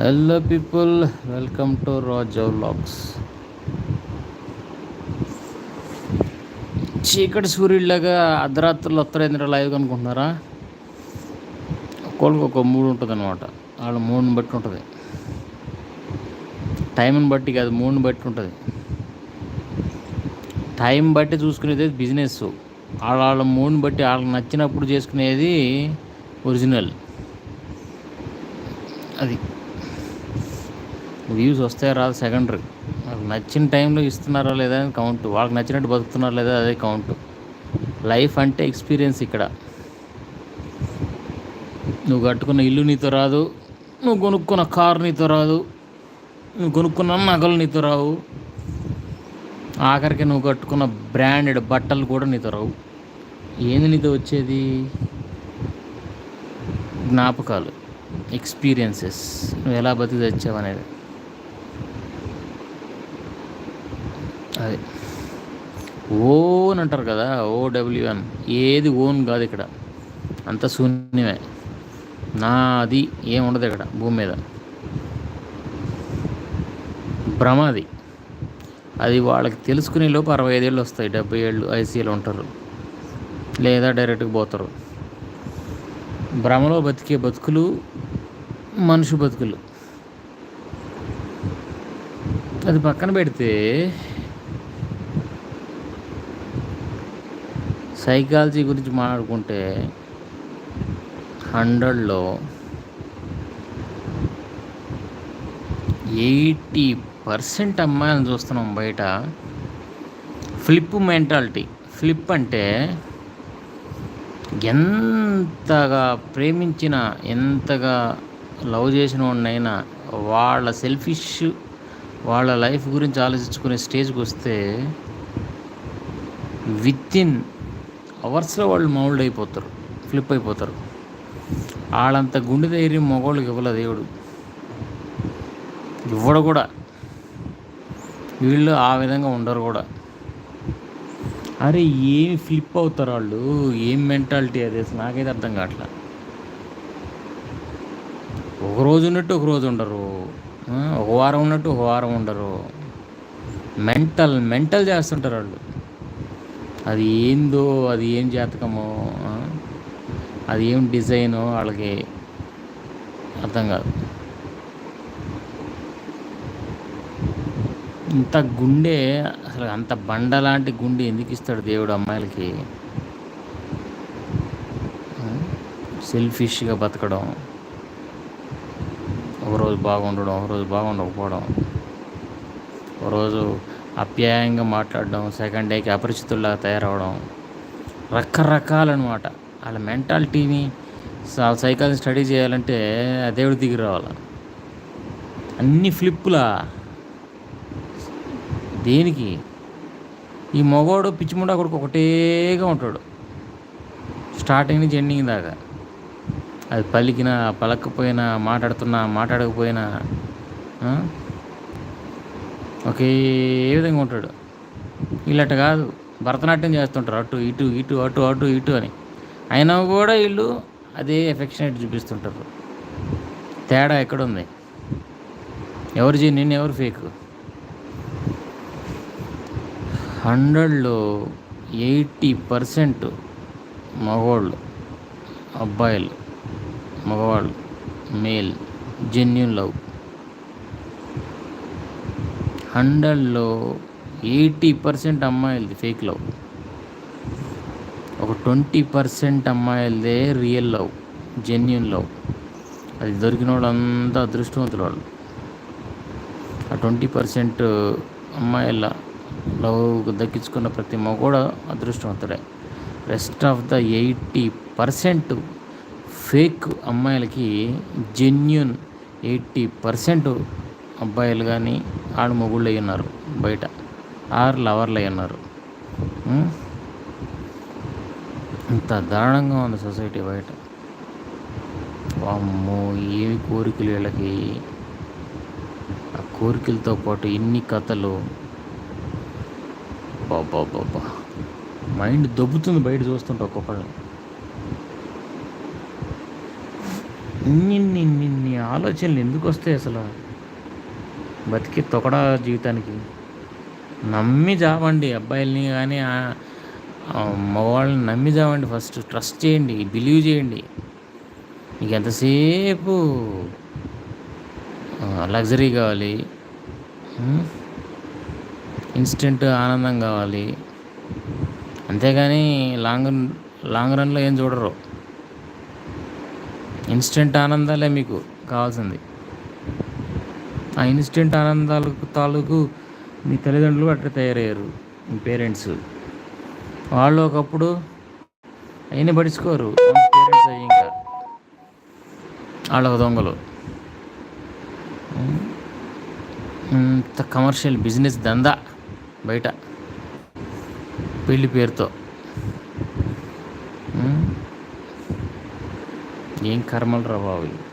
Hello people welcome to Raja vlogs చీకటి సూర్యుడిలాగా అర్ధరాత్రులు ఉత్తరేంద్ర live అనుకుంటున్నారా? ఒక్కొక్కరికి ఒక మూడు ఉంటుంది అనమాట వాళ్ళ మూడుని బట్టి ఉంటుంది. టైంని బట్టి కాదు మూడుని బట్టి ఉంటుంది. టైం బట్టి చూసుకునేది బిజినెస్ వాళ్ళ వాళ్ళ మూడుని బట్టి వాళ్ళకి నచ్చినప్పుడు చేసుకునేది ఒరిజినల్ అది. వ్యూస్ వస్తాయో రాదు సెకండరీ. వాళ్ళకి నచ్చిన టైంలో ఇస్తున్నారా లేదా అని కౌంట్. వాళ్ళకి నచ్చినట్టు బతుకుతున్నారా లేదా అదే కౌంట్. లైఫ్ అంటే ఎక్స్పీరియన్స్ ఇక్కడ. నువ్వు కట్టుకున్న ఇల్లు నీతో రాదు నువ్వు కొనుక్కున్న కారు నీతో రాదు నువ్వు కొనుక్కున్న నగలు నీతో రావు. ఆఖరికి నువ్వు కట్టుకున్న బ్రాండెడ్ బట్టలు కూడా నీతో రావు. ఏంది నీతో వచ్చేది? జ్ఞాపకాలు ఎక్స్పీరియన్సెస్. నువ్వు ఎలా బతికి తెచ్చావు అనేది. అది ఓన్ అంటారు కదా ఓడబ్ల్యూఎన్ ఏది ఓన్ కాదు ఇక్కడ. అంత శూన్యమే. నాది ఏముండదు ఇక్కడ భూమి మీద. భ్రమ అది అది వాళ్ళకి తెలుసుకునే లోపు అరవై ఐదేళ్ళు వస్తాయి డెబ్బై ఏళ్ళు ఐసీఎలు ఉంటారు. లేదా డైరెక్ట్గా పోతారు. భ్రమలో బతికే బతుకులు మనుషు బతుకులు. అది పక్కన పెడితే సైకాలజీ గురించి మాట్లాడుకుంటే హండ్రెడ్లో ఎయిటీ పర్సెంట్ అమ్మాయిలను చూస్తున్నాం బయట. Flip mentality. ఫ్లిప్ అంటే ఎంతగా ప్రేమించిన ఎంతగా లవ్ చేసిన వాడినైనా వాళ్ళ సెల్ఫిష్ వాళ్ళ లైఫ్ గురించి ఆలోచించుకునే స్టేజ్కి వస్తే విత్ ఇన్ అవర్స్లో వాళ్ళు మౌల్డ్ అయిపోతారు ఫ్లిప్ అయిపోతారు. వాళ్ళంత గుండె ధైర్యం మగవాళ్ళకి ఇవ్వలే దేవుడు. ఇవ్వడు కూడా. వీళ్ళు ఆ విధంగా ఉండరు కూడా. అరే ఏమి ఫ్లిప్ అవుతారు వాళ్ళు? ఏం మెంటాలిటీ అది? నాకైతే అర్థం కావట్లా. ఒక రోజు ఉన్నట్టు ఒక రోజు ఉండరు. ఒక వారం ఉన్నట్టు ఒక వారం ఉండరు. మెంటల్ మెంటల్ చేస్తుంటారు వాళ్ళు. అది ఏందో అది ఏం జాతకమో అది ఏం డిజైనో వాళ్ళకి అర్థం కాదు. ఇంత గుండె అసలు అంత బండ లాంటి గుండె ఎందుకు ఇస్తాడు దేవుడు అమ్మాయిలకి? సెల్ఫిష్గా బతకడం ఒకరోజు బాగుండడం ఒకరోజు బాగుండకపోవడం ఒకరోజు అప్యాయంగా మాట్లాడడం సెకండ్ డేకి అపరిచితుల్లా తయారవడం రకరకాలన్నమాట వాళ్ళ మెంటాలిటీని సైకాలజీ స్టడీ చేయాలంటే దేవుడి దిగి రావాలి. అన్ని ఫ్లిప్పులా దేనికి? ఈ మగవాడు పిచ్చిముండా కొడుకు ఒకటేగా ఉంటాడు. స్టార్టింగ్ నుంచి ఎండింగ్ దాకా. అది పలికినా పలకపోయినా మాట్లాడుతున్నా మాట్లాడకపోయినా ఒకే విధంగా ఉంటాడు. వీళ్ళట కాదు భరతనాట్యం చేస్తుంటారు. అటు ఇటు ఇటు అటు అటు ఇటు అని. అయినా కూడా వీళ్ళు అదే ఎఫెక్షనేట్ చూపిస్తుంటారు. తేడా ఎక్కడుంది? ఎవరు జెన్యున్ ఎవరు ఫేక్ హండ్రెడ్లో ఎయిటీ పర్సెంట్ మగవాళ్ళు అబ్బాయిలు మగవాళ్ళు మేల్ జెన్యున్ లవ్ హండ్రెడ్లో ఎయిటీ పర్సెంట్ అమ్మాయిలది ఫేక్ లవ్ ఒక ట్వంటీ పర్సెంట్ అమ్మాయిలదే రియల్ లవ్ జెన్యున్ లవ్ అది దొరికిన వాళ్ళంతా అదృష్టవంతులు వాళ్ళు. ఆ ట్వంటీ పర్సెంట్ అమ్మాయిల లవ్ దక్కించుకున్న ప్రతి మగోడు అదృష్టవంతుడే. Rest of the eighty percent fake అమ్మాయిలకి జెన్యున్ ఎయిటీ పర్సెంట్ అబ్బాయిలు కానీ ఆడ మొగుళ్ళు అయి ఉన్నారు బయట. ఆరు లవర్లు అయి ఉన్నారు ఇంత దారుణంగా ఉంది సొసైటీ బయట. అమ్మో ఏమి కోరికలు వీళ్ళకి? ఆ కోరికలతో పాటు ఎన్ని కథలు. బాబా బాబా మైండ్ దొబ్బుతుంది బయట చూస్తుంటే ఒక్కొక్కళ్ళు. ఇన్ని ఇన్ని ఇన్ని ఇన్ని ఆలోచనలు ఎందుకు వస్తాయి అసలు? బతికి తొకడా జీవితానికి. నమ్మి జావండి అబ్బాయిల్ని కానీ మగవాళ్ళని నమ్మి జావండి ఫస్ట్. ట్రస్ట్ చేయండి బిలీవ్ చేయండి. మీకు ఎంతసేపు లగ్జరీ కావాలి? ఇన్స్టెంట్ ఆనందం కావాలి? అంతేగాని లాంగ్ లాంగ్ రన్లో ఏం చూడరు. ఇన్స్టెంట్ ఆనందాలే మీకు కావాల్సింది. ఆ ఇన్స్టెంట్ ఆనందాలకు తాలూకు మీ తల్లిదండ్రులు అట్లా తయారయ్యారు. మీ పేరెంట్స్. వాళ్ళు ఒకప్పుడు అయినా పడుచుకోరు పేరెంట్స్ అయ్యి ఇంకా. వాళ్ళ దొంగలు. ఇంత కమర్షియల్ బిజినెస్ దందా బయట. పెళ్ళి పేరుతో. ఏం కర్మలు రా బాబు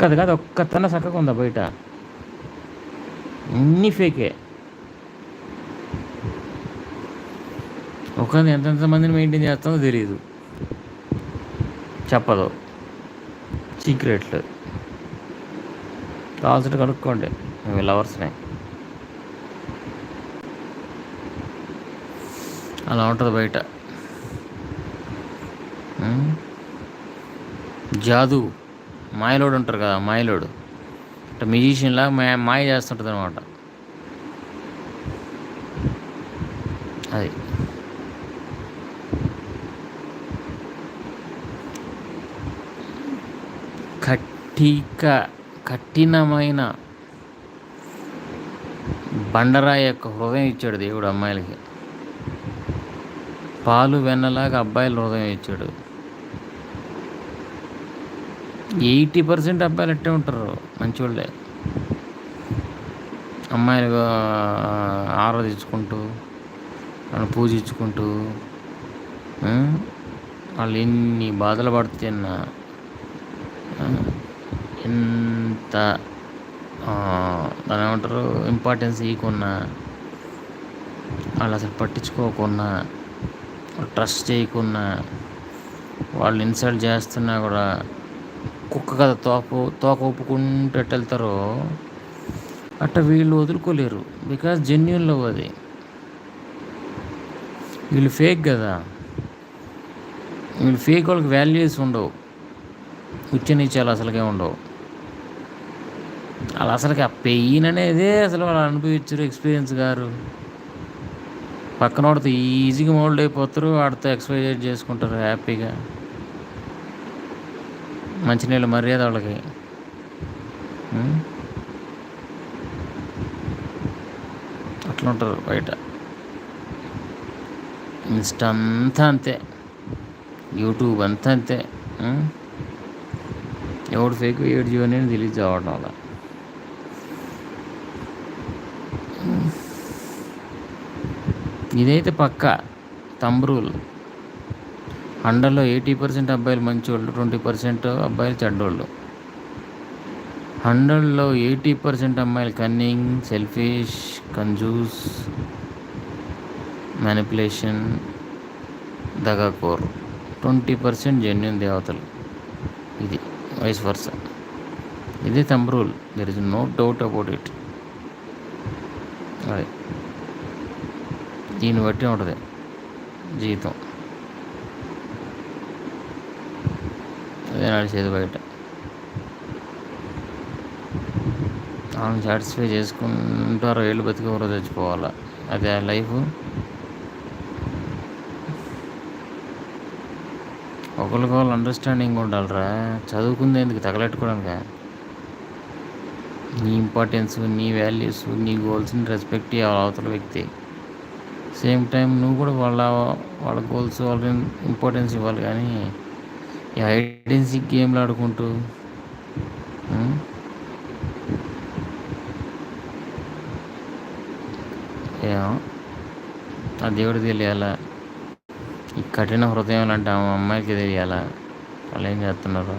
కాదు ఒక్కది కాదు ఒక్కతన చక్కగా ఉందా బయట? అన్నీ ఫేకే ఒకరిని ఎంతెంత మందిని మెయింటైన్ చేస్తుందో తెలియదు చెప్పదు. సీక్రెట్లు కావాల్సిన కనుక్కోండి. మేము లవర్స్ని అలా ఉంటుంది బయట. జాదు. మాయలోడు ఉంటారు కదా మాయలోడు. అంటే మ్యూజిషియన్లా మా మాయ చేస్తుంటుంది అనమాట అది. కట్టిక కఠినమైన బండరాయి యొక్క హృదయం ఇచ్చాడు దేవుడు అమ్మాయిలకి. పాలు వెన్నలాగా అబ్బాయిల హృదయం ఇచ్చాడు. ఎయిటీ పర్సెంట్ అబ్బాయిలు అట్టే ఉంటారు మంచివాళ్ళే అమ్మాయిలు ఆరాధించుకుంటూ వాళ్ళని పూజించుకుంటూ వాళ్ళు ఎన్ని బాధలు పడుతున్నా ఎంత దాని ఏమంటారు ఇంపార్టెన్స్ ఇవ్వకున్నా వాళ్ళు అసలు పట్టించుకోకున్నా ట్రస్ట్ చేయకున్నా వాళ్ళు ఇన్సల్ట్ చేస్తున్నా కూడా కుక్క కదా తోపు తోక ఒప్పుకుంటూ వెళ్తారో అట్ట వీళ్ళు వదులుకోలేరు. బికాజ్ జెన్యున్ లవ్ అది. వీళ్ళు ఫేక్ కదా. వీళ్ళు ఫేక్ వాళ్ళకి వాల్యూస్ ఉండవు. ఉచ్చనీచాలు అసలుకే ఉండవు. అలా అసలుకి ఆ పెయిన్ అనేదే అసలు వాళ్ళు అనుభవించరు ఎక్స్పీరియన్స్ గారు పక్కన వాడితో ఈజీగా మోల్డ్ అయిపోతారు వాడితో ఎక్స్పైజ్ చేసుకుంటారు హ్యాపీగా. మంచినీళ్ళు మర్యాద వాళ్ళకి. అట్లుంటారు అట్లా ఉంటారు బయట. ఇన్స్టా అంతా అంతే. యూట్యూబ్ అంతా అంతే. ఎవడు ఫేక్ ఏడు జీవో అనేది తెలియదు అవడం వల్ల. ఇదైతే పక్క తంబ్రూల్ హండ్రెడ్లో ఎయిటీ పర్సెంట్ అబ్బాయిలు మంచివాళ్ళు ట్వంటీ పర్సెంట్ అబ్బాయిలు చెడ్డోళ్ళు. హండ్రెడ్లో ఎయిటీ పర్సెంట్ అమ్మాయిలు కన్నింగ్ సెల్ఫిష్ కంజూస్ మ్యానిపులేషన్ దగాకోర్. ట్వంటీ పర్సెంట్ జెన్యున్ దేవతలు. ఇది వైస్ వర్స ఇది thumb rule there is no doubt about it అదే. దీన్ని బట్టి ఉంటుంది జీవితం. నడిచేది బయట. ఆమెను సాటిస్ఫై చేసుకుంటారో ఏళ్ళు బతికి ఎవరో చచ్చిపోవాలా. అదే లైఫ్ ఒకరికి వాళ్ళు అండర్స్టాండింగ్ ఉండాలిరా. చదువుకుంది ఎందుకు? తగలెట్టుకోవడానికి? నీ ఇంపార్టెన్స్ నీ వాల్యూస్ నీ గోల్స్ని రెస్పెక్ట్ చేయాలి అవతల వ్యక్తి. సేమ్ టైం నువ్వు కూడా వాళ్ళ వాళ్ళ గోల్స్ వాళ్ళ ఇంపార్టెన్స్ ఇవ్వాలి కానీ ఐడెన్సీ గేమ్లు ఆడుకుంటూ ఏమో ఆ దేవుడు తెలియాలా? ఈ కఠిన హృదయం లాంటి ఆ అమ్మాయికి తెలియాలా? వాళ్ళు ఏం చేస్తున్నారు?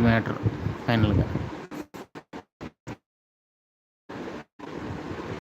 అది మ్యాటర్ ఫైనల్గా